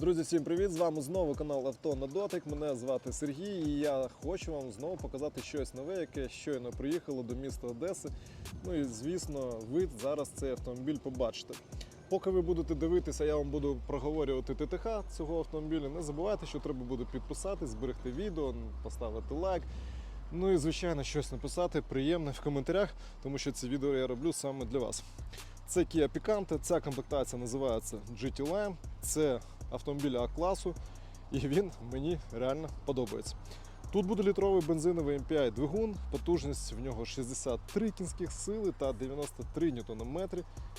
Друзі, всім привіт! З вами знову канал Авто на дотик. Мене звати Сергій, і я хочу вам знову показати щось нове, яке щойно приїхало до міста Одеси. Ну і звісно, ви зараз цей автомобіль побачите. Поки ви будете дивитися, я вам буду проговорювати ТТХ цього автомобіля. Не забувайте, що треба буде підписатись, зберегти відео, поставити лайк. Ну і звичайно, щось написати приємне в коментарях, тому що це відео я роблю саме для вас. Це Kia Picanto, ця комплектація називається GT Line. Це автомобіль А-класу, і він мені реально подобається. Тут буде літровий бензиновий MPI двигун, потужність в нього 63 кінських сили та 93 Нм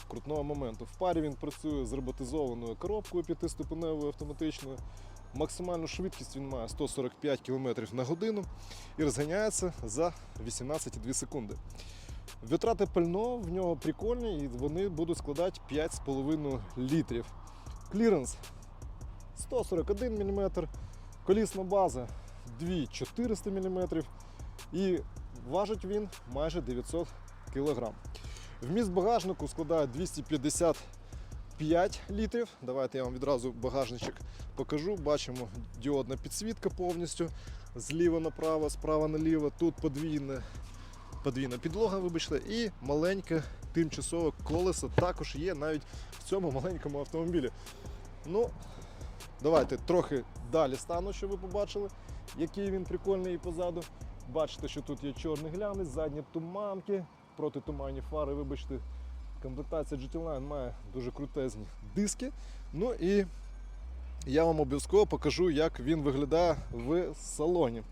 крутного моменту. В парі він працює з роботизованою коробкою п'ятиступеневою автоматичною. Максимальну швидкість він має 145 км на годину і розганяється за 18,2 секунди. Витрати пального в нього прикольні і вони будуть складати 5,5 літрів. Кліренс 141 мм, колісна база 2400 мм і важить він майже 900 кг. Вміст багажнику складає 255 літрів. Давайте я вам відразу багажничок покажу. Бачимо діодна підсвітка повністю зліва направо, справа наліво. Тут подвійне, подвійна підлога, вибачте, і маленьке тимчасове колесо також є навіть в цьому маленькому автомобілі. Ну, давайте трохи далі стану, щоб ви побачили, який він прикольний і позаду. Бачите, що тут є чорний глянець, задні туманки, протитуманні фари, вибачте. Комплектація GT Line має дуже крутезні диски. Ну і я вам обов'язково покажу, як він виглядає в салоні.